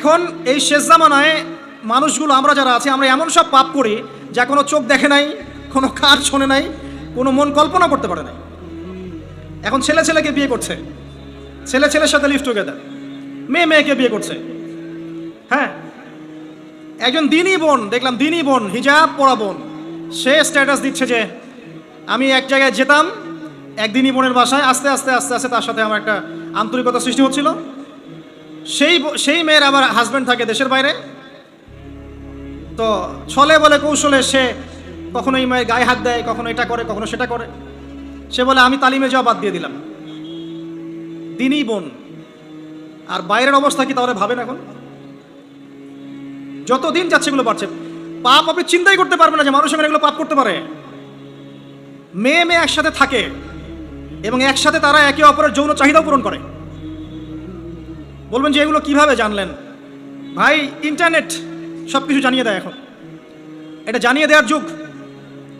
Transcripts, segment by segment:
এখন এই শেষ জামানায় মানুষগুলো, আমরা যারা আছি, আমরা এমন সব পাপ করি যা কোনো চোখ দেখে নাই, কোনো কার শোনে নাই, কোনো মন কল্পনা করতে পারে নাই। এখন ছেলে ছেলেকে বিয়ে করছে। ছেলে ছেলের সাথে লিভ টুগেদার মেয়ে মেয়েকে বিয়ে করছে। হ্যাঁ? একজন দিনই বোন, দেখলাম দিনই বোন, হিজাব পরা বোন। সে স্ট্যাটাস দিচ্ছে যে, আমি এক জায়গায় যেতাম একদিনই বোনের বাসায়, আস্তে আস্তে আস্তে আস্তে তার সাথে আমার একটা আন্তরিকতা সৃষ্টি হচ্ছিল। সেই সেই মেয়ের আবার হাজব্যান্ড থাকে দেশের বাইরে? তো ছলে বলে কৌশলে সে কখনো এই মেয়ের গায়ে হাত দেয়, কখনো এটা করে, কখনো সেটা করে। সে বলে, আমি তালিমে যাওয়া বাদ দিয়ে দিলাম। দিনই বোন। আর বাইরের অবস্থা কি তাহলে ভাবেন এখন? যত দিন যাচ্ছে এগুলো বাড়ছে। পাপ আপনি চিন্তাই করতে পারবেন না যে মানুষ এখন এগুলো পাপ করতে পারে। মেয়ে মেয়ে একসাথে থাকে এবং একসাথে তারা একে অপরের যৌন চাহিদাও পূরণ করে। বলবেন যে এগুলো কীভাবে জানলেন? ভাই ইন্টারনেট সব কিছু জানিয়ে দেয় এখন। এটা জানিয়ে দেওয়ার যুগ।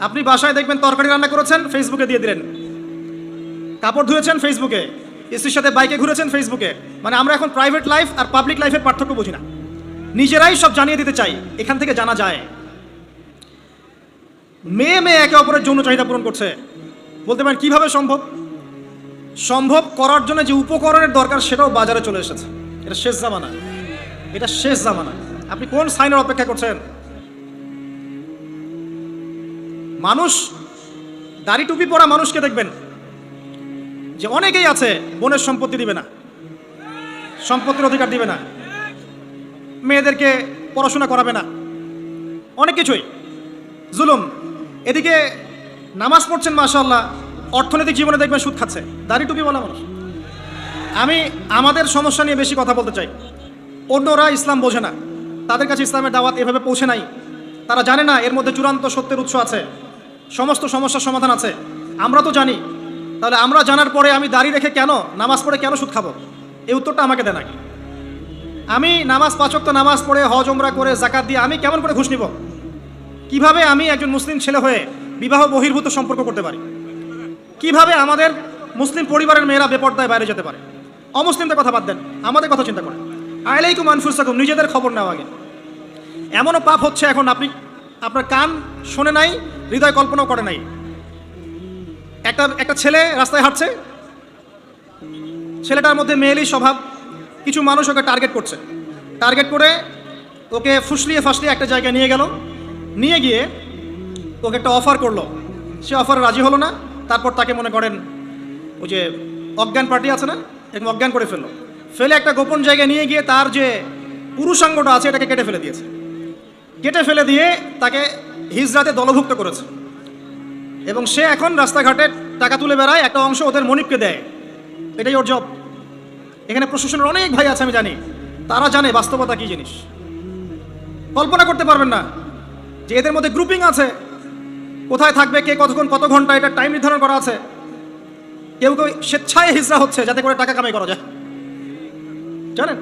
আপনি বাসায় দেখবেন তরকারি রান্না করেছেন ফেসবুকে দিয়ে দিলেন। কাপড় ধুয়েছেন ফেসবুকে স্ত্রীর সাথে বাইকে ঘুরেছেন ফেসবুকে মানে আমরা এখন প্রাইভেট লাইফ আর পাবলিক লাইফের পার্থক্য বুঝি না। নিজেরাই সব জানিয়ে দিতে চাই, এখান থেকে জানা যায়। মেয়ে মেয়ে একে অপরের যৌন চাহিদা পূরণ করছে। বলতে পারেন, কীভাবে সম্ভব? সম্ভব করার জন্য যে উপকরণের দরকার সেটাও বাজারে চলে এসেছে। এটা শেষ জামানা। এটা শেষ জামানা। আপনি কোন সাইনের অপেক্ষা করছেন? মানুষ, দাড়ি টুপি পরা মানুষকে দেখবেন যে অনেকেই আছে, বোনের সম্পত্তি দিবে না, সম্পত্তির অধিকার দিবে না, মেয়েদেরকে পড়াশোনা করাবে না। অনেক কিছুই। জুলুম। এদিকে নামাজ পড়ছেন মাশাল্লাহ অর্থনৈতিক জীবনে দেখবেন সুদ খাচ্ছে। দাড়ি টুপি বলা মানুষ। আমি আমাদের সমস্যা নিয়ে বেশি কথা বলতে চাই। অন্যরা ইসলাম বোঝে না। তাদের কাছে ইসলামের দাওয়াত এভাবে পৌঁছে নাই। তারা জানে না এর মধ্যে চূড়ান্ত সত্যের উৎস আছে। সমস্ত সমস্যার সমাধান আছে। আমরা তো জানি। তাহলে আমরা জানার পরে আমি দাড়ি রেখে কেন, নামাজ পড়ে কেন সুদ খাব? এই উত্তরটা আমাকে দেন আগে। আমি নামাজ পাচক তো নামাজ পড়ে হজ ওমরা করে জাকাত দিয়ে আমি কেমন করে ঘুষ নিব? কীভাবে আমি একজন মুসলিম ছেলে হয়ে বিবাহ বহির্ভূত সম্পর্ক করতে পারি? কীভাবে আমাদের মুসলিম পরিবারের মেয়েরা বেপর্দায় বাইরে যেতে পারে? অমুসলিমদের কথা বাদ দেন, আমাদের কথা চিন্তা করেন। আইলাইকুম আনফুসাকুম, নিজেদের খবর নেওয়া আগে। এমনও পাপ হচ্ছে এখন আপনি, আপনার কান শোনে নাই, হৃদয় কল্পনাও করে নাই। একটা একটা ছেলে রাস্তায় হাঁটছে, ছেলেটার মধ্যে মেয়েলি স্বভাব, কিছু মানুষ ওকে টার্গেট করছে। টার্গেট করে ওকে ফুসলিয়ে ফাসলিয়ে একটা জায়গায় নিয়ে গেল। নিয়ে গিয়ে ওকে একটা অফার করল। সে অফারে রাজি হলো না, তারপর তাকে মনে করেন ওই যে অজ্ঞান পার্টি আছে না এরকম অজ্ঞান করে ফেলল। ফেলে একটা গোপন জায়গায় নিয়ে গিয়ে তার যে পুরুষাঙ্গটা আছে এটাকে কেটে ফেলে দিয়েছে। কেটে ফেলে দিয়ে তাকে হিজরাতে দলভুক্ত করেছে। এবং সে এখন রাস্তাঘাটে টাকা তুলে বেড়ায়, একটা অংশ ওদের মনিবকে দেয়। এটাই ওর জব এখানে প্রশাসনের অনেক ভাই আছে, আমি জানি। তারা জানে বাস্তবতা কী জিনিস। কল্পনা করতে পারবেন না যে এদের মধ্যে গ্রুপিং আছে। কোথায় থাকবে, কে কতক্ষণ কত ঘণ্টা এটা টাইম নির্ধারণ করা আছে। কেউ কেউ স্বেচ্ছায় হিজরা হচ্ছে যাতে করে টাকা কামাই করা যায়। জানেন?